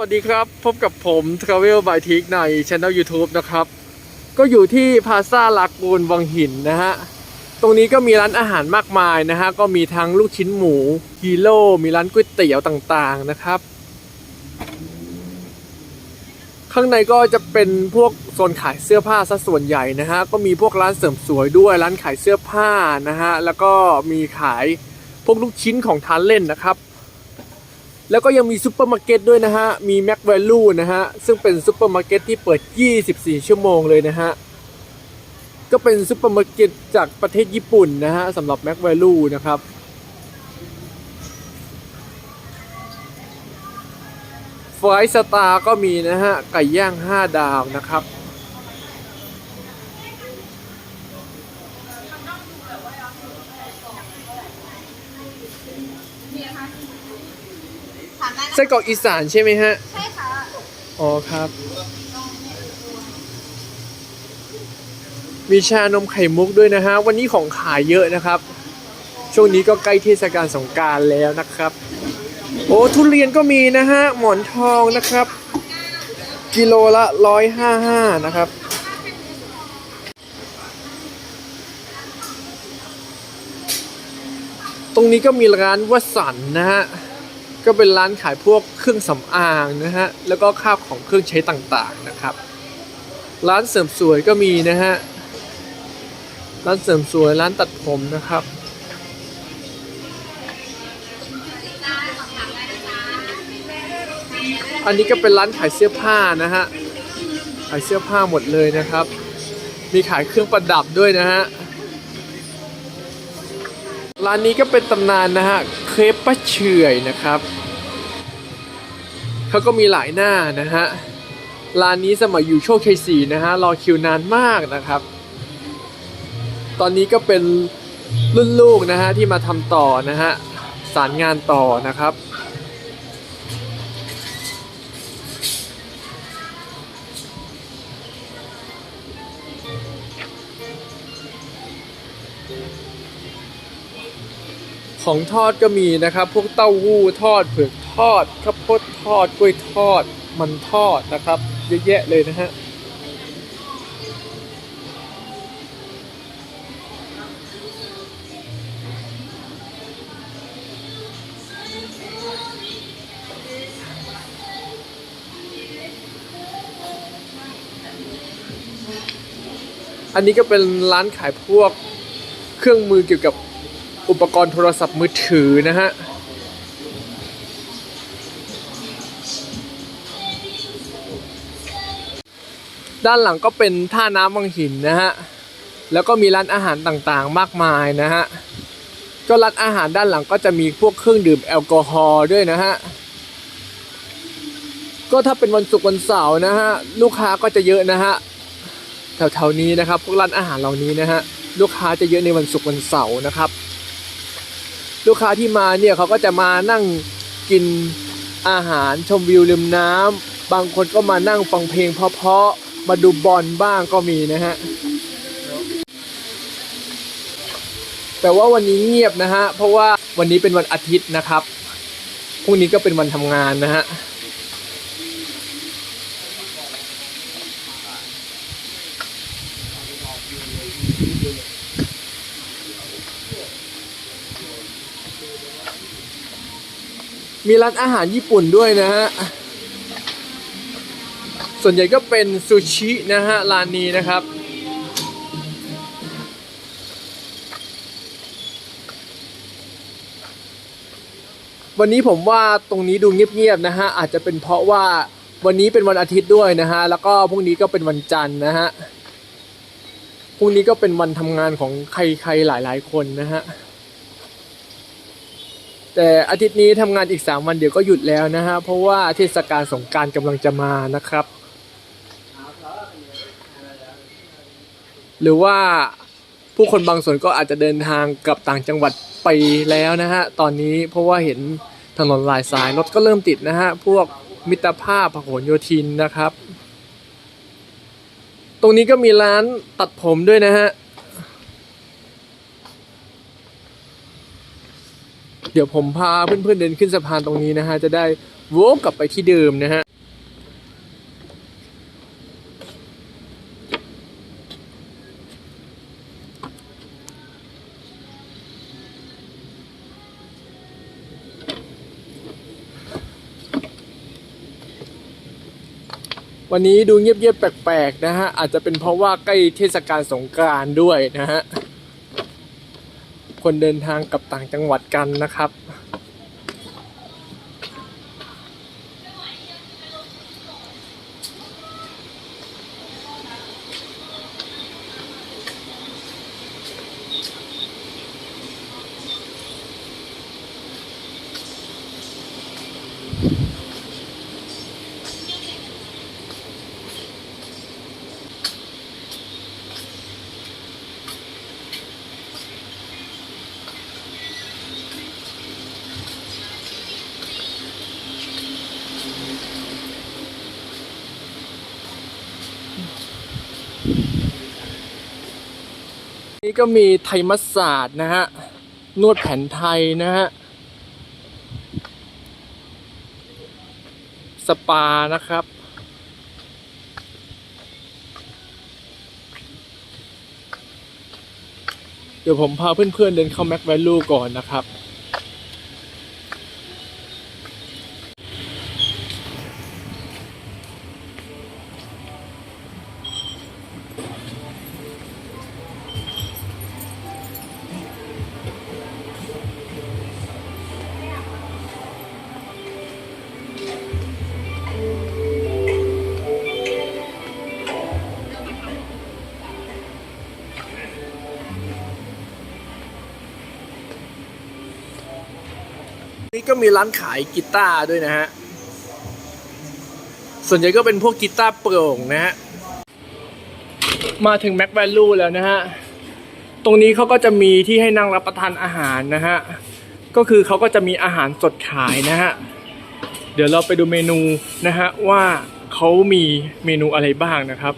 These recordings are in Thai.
สวัสดีครับ พบกับผม Travel by t i k ใน Channel YouTube นะครับ ก็อยู่ที่พาซาลากูนวังหินนะฮะ ตรงนี้ก็มีร้านอาหารมากมายนะฮะ ก็มีทั้งลูกชิ้นหมูฮีโร่มีร้านก๋วยเตี๋ยวต่างๆนะครับ ข้างในก็จะเป็นพวกโซนขายเสื้อผ้าซะส่วนใหญ่นะฮะ ก็มีพวกร้านเสริมสวยด้วยร้านขายเสื้อผ้านะฮะ แล้วก็มีขายพวกลูกชิ้นของทานเล่นนะครับ แล้วก็ยังมีซูเปอร์มาร์เก็ตด้วยนะฮะ มีแม็กแวลูนะฮะ ซึ่งเป็นซูเปอร์มาร์เก็ตที่เปิด 24 ชั่วโมงเลยนะฮะ ก็เป็นซูเปอร์มาร์เก็ตจากประเทศญี่ปุ่นนะฮะสำหรับแม็กแวลูนะครับ ไฟสตาร์ก็มีนะฮะ ไก่ย่าง 5 ดาวนะครับถามได้นะไส้กรอกอีสานใช่ไหมฮะ ใช่ค่ะอ๋อครับ มีชานมไข่มุกด้วยนะฮะ วันนี้ของขายเยอะนะครับ ช่วงนี้ก็ใกล้เทศกาลสงกรารแล้วนะครับ โอ้ทุเรียนก็มีนะฮะ หมอนทองนะครับ กิโลละร้อยห้าห้านะครับ ตรงนี้ก็มีร้านวสันต์นะฮะ ก็เป็นร้านขายพวกเครื่องสำอางนะฮะ แล้วก็ข้าวของเครื่องใช้ต่างๆนะครับ ร้านเสริมสวยก็มีนะฮะ ร้านเสริมสวยร้านตัดผมนะครับ อันนี้ก็เป็นร้านขายเสื้อผ้านะฮะ ขายเสื้อผ้าหมดเลยนะครับ มีขายเครื่องประดับด้วยนะฮะร้านนี้ก็เป็นตำนานนะฮะ เครปป้าเฉยนะครับ เขาก็มีหลายหน้านะฮะร้านนี้สมัยอยู่โชคชัยสี่นะฮะรอคิวนานมากนะครับ ตอนนี้ก็เป็นรุ่นลูกนะฮะที่มาทำต่อนะฮะสารงานต่อนะครับของทอดก็มีนะครับ พวกเต้าหู้ทอดเผือกทอดข้าว พดทอดกล้วยทอด มันทอดนะครับ เยอะแยะเลยนะฮะอันนี้ก็เป็นร้านขายพวกเครื่องมือเกี่ยวกับอุปกรณ์โทรศัพท์มือถือนะฮะ ด้านหลังก็เป็นท่าน้ำวังหินนะฮะ แล้วก็มีร้านอาหารต่างๆมากมายนะฮะ ก็ร้านอาหารด้านหลังก็จะมีพวกเครื่องดื่มแอลกอฮอล์ด้วยนะฮะ ก็ถ้าเป็นวันศุกร์วันเสาร์นะฮะลูกค้าก็จะเยอะนะฮะแถวๆนี้นะครับพวกร้านอาหารเหล่านี้นะฮะลูกค้าจะเยอะในวันศุกร์วันเสาร์นะครับ ลูกค้าที่มาเนี่ยเขาก็จะมานั่งกินอาหารชมวิวริมน้ำบางคนก็มานั่งฟังเพลงเพราะๆ มาดูบอลบ้างก็มีนะฮะ แต่ว่าวันนี้เงียบนะฮะ เพราะว่าวันนี้เป็นวันอาทิตย์นะครับ พรุ่งนี้ก็เป็นวันทำงานนะฮะมีร้านอาหารญี่ปุ่นด้วยนะฮะ ส่วนใหญ่ก็เป็นซูชินะฮะร้านนี้นะครับ วันนี้ผมว่าตรงนี้ดูเงียบๆนะฮะอาจจะเป็นเพราะว่าวันนี้เป็นวันอาทิตย์ด้วยนะฮะแล้วก็พรุ่งนี้ก็เป็นวันจันทร์นะฮะพรุ่งนี้ก็เป็นวันทำงานของใครๆหลายๆคนนะฮะแต่อาทิตย์นี้ทำงานอีก 3 วันเดี๋ยวก็หยุดแล้วนะฮะเพราะว่าเทศกาลสงกรารกำลังจะมานะครับ หรือว่าผู้คนบางส่วนก็อาจจะเดินทางกลับต่างจังหวัดไปแล้วนะฮะตอนนี้เพราะว่าเห็นถนนหลายสายรถก็เริ่มติดนะฮะพวกมิตรภาพพหลโยธินนะครับ ตรงนี้ก็มีร้านตัดผมด้วยนะฮะเดี๋ยวผมพาเพื่อนๆเดินขึ้นสะพานตรงนี้นะฮะจะได้วกกลับไปที่เดิมนะฮะ วันนี้ดูเงียบๆแปลกๆนะฮะ อาจจะเป็นเพราะว่าใกล้เทศกาลสงกรานต์ด้วยนะฮะ คนเดินทางกลับต่างจังหวัดกันนะครับ นี่ก็มีไทยมัสสาดนะฮะ นวดแผนไทยนะฮะ สปานะครับ เดี๋ยวผมพาเพื่อนๆเดินเข้าแม็กแวลูก่อนนะครับ ก็มีร้านขายกีตาร์ด้วยนะฮะ ส่วนใหญ่ก็เป็นพวกกีตาร์โปร่งนะฮะ มาถึงแม็กแวลูแล้วนะฮะ ตรงนี้เขาก็จะมีที่ให้นั่งรับประทานอาหารนะฮะ ก็คือเขาก็จะมีอาหารสดขายนะฮะ เดี๋ยวเราไปดูเมนูนะฮะว่าเขามีเมนูอะไรบ้างนะครับ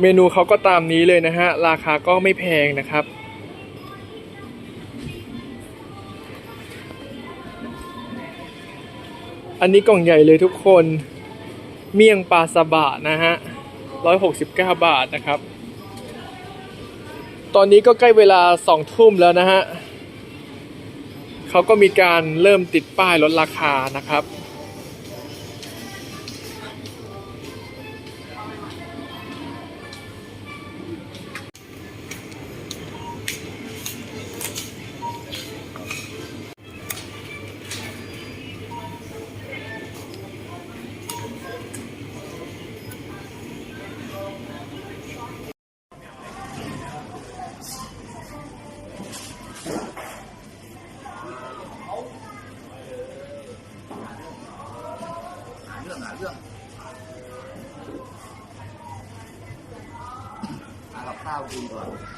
เมนูเขาก็ตามนี้เลยนะฮะ ราคาก็ไม่แพงนะครับ อันนี้กล่องใหญ่เลยทุกคน เมี่ยงปลาซาบะนะฮะร้อยหกสิบเก้าบาทนะครับ ตอนนี้ก็ใกล้เวลาสองทุ่มแล้วนะฮะเขาก็มีการเริ่มติดป้ายลดราคานะครับา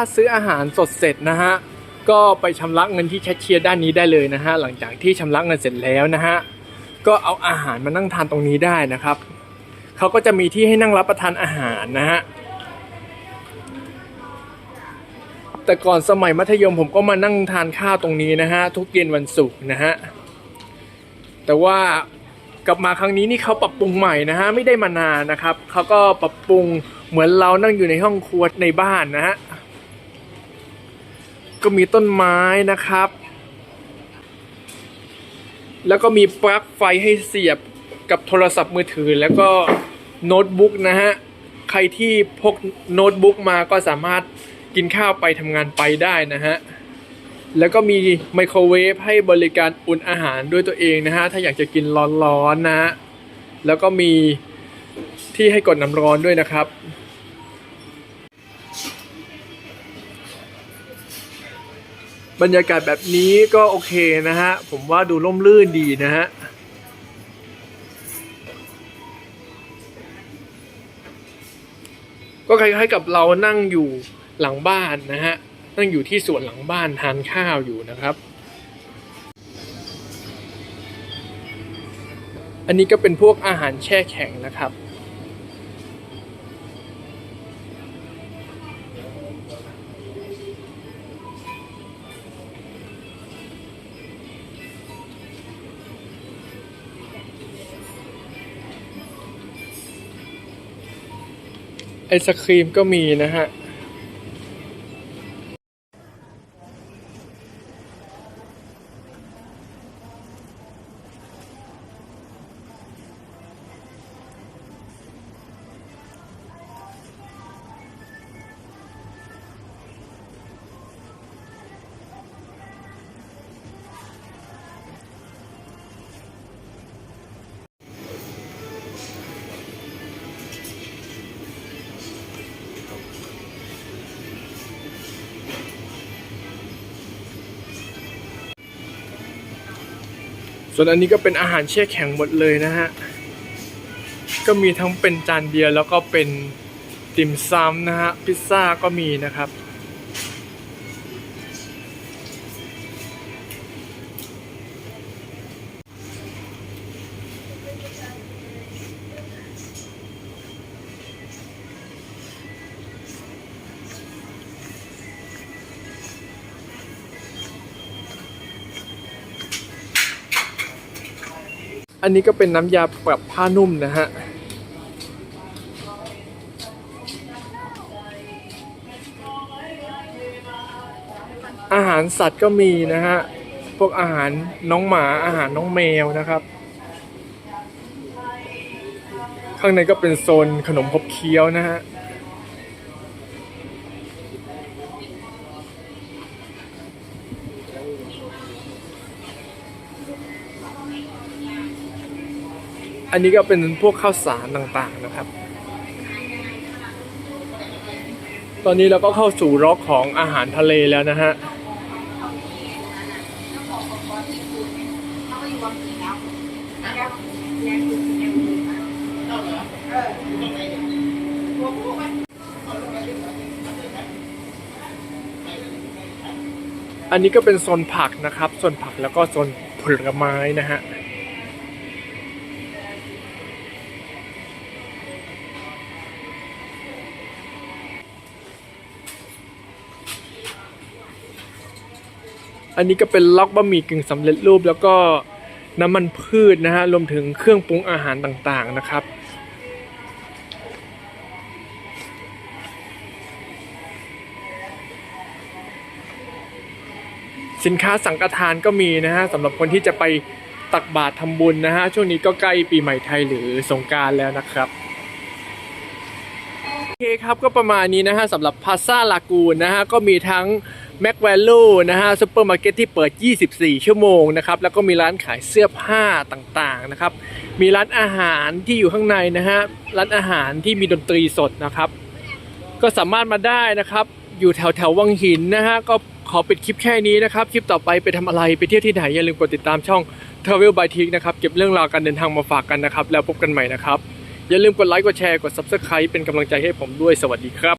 าวกินก่อนถ้าซื้ออาหารสดเสร็จนะฮะก็ไปชำระเงินที่แคชเชียร์ด้านนี้ได้เลยนะฮะหลังจากที่ชำระเงินเสร็จแล้วนะฮะก็เอาอาหารมานั่งทานตรงนี้ได้นะครับเขาก็จะมีที่ให้นั่งรับประทานอาหารนะฮะแต่ก่อนสมัยมัธยมผมก็มานั่งทานข้าวตรงนี้นะฮะทุกเย็นวันศุกร์นะฮะแต่ว่ากลับมาครั้งนี้นี่เขาปรับปรุงใหม่นะฮะไม่ได้มานานนะครับเขาก็ปรับปรุงเหมือนเรานั่งอยู่ในห้องครัวในบ้านนะฮะ ก็มีต้นไม้นะครับ แล้วก็มีปลั๊กไฟให้เสียบกับโทรศัพท์มือถือ แล้วก็โน้ตบุ๊กนะฮะ ใครที่พกโน้ตบุ๊กมาก็สามารถกินข้าวไปทำงานไปได้นะฮะ แล้วก็มีไมโครเวฟให้บริการอุ่นอาหารด้วยตัวเองนะฮะ ถ้าอยากจะกินร้อนๆนะฮะแล้วก็มีที่ให้กดน้ำร้อนด้วยนะครับ บรรยากาศแบบนี้ก็โอเคนะฮะ ผมว่าดูร่มรื่นดีนะฮะก็คล้ายๆกับเรานั่งอยู่หลังบ้านนะฮะ นั่งอยู่ที่สวนหลังบ้านทานข้าวอยู่นะครับ อันนี้ก็เป็นพวกอาหารแช่แข็งนะครับ ไอศครีมก็มีนะฮะ ส่วนอันนี้ก็เป็นอาหารแช่แข็งหมดเลยนะฮะ ก็มีทั้งเป็นจานเดียวแล้วก็เป็นติ่มซำนะฮะ พิซซ่าก็มีนะครับ นนี้ก็เป็นน้ำยาปรับผ้านุ่มนะฮะอาหารสัตว์ก็มีนะฮะ พวกอาหารน้องหมาอาหารน้องแมวนะครับ ข้างในก็เป็นโซนขนมพบเคี้ยวนะฮะ อันนี้ก็เป็นพวกข้าวสารต่างๆนะครับ ตอนนี้เราก็เข้าสู่ร็อกของอาหารทะเลแล้วนะฮะอันนี้ก็เป็นโซนผักนะครับ โซนผักแล้วก็โซนผลไม้นะฮะ อันนี้ก็เป็นล็อกบะหมี่กึ่งสำเร็จรูป แล้วก็น้ำมันพืชนะฮะรวมถึงเครื่องปรุงอาหารต่างๆนะครับสินค้าสังฆทานก็มีนะฮะสำหรับคนที่จะไปตักบาตรทำบุญนะฮะช่วงนี้ก็ใกล้ปีใหม่ไทยหรือสงการแล้วนะครับ คครับก็ประมาณนี้นะฮะสำหรับพาซาลากูนนะฮะก็มีทั้งแม็กแวลูนะฮะซูเปอร์มาร์เก็ตที่เปิด 24 ชั่วโมงนะครับแล้วก็มีร้านขายเสื้อผ้าต่างๆนะครับมีร้านอาหารที่อยู่ข้างในนะฮะร้านอาหารที่มีดนตรีสดนะครับ ก็สามารถมาได้นะครับ อยู่แถวแถววังหินนะฮะก็ขอปิดคลิปแค่นี้นะครับ คลิปต่อไปไปทำอะไรไปเที่ยวที่ไหนอย่าลืมกดติดตามช่อง Travel by t i k นะครับเก็บเรื่องราวการเดินทางมาฝากกันนะครับ แล้วพบกันใหม่นะครับ อย่าลืมกดไลค์กดแชร์กด Subscribe เป็นกำลังใจให้ผมด้วยสวัสดีครับ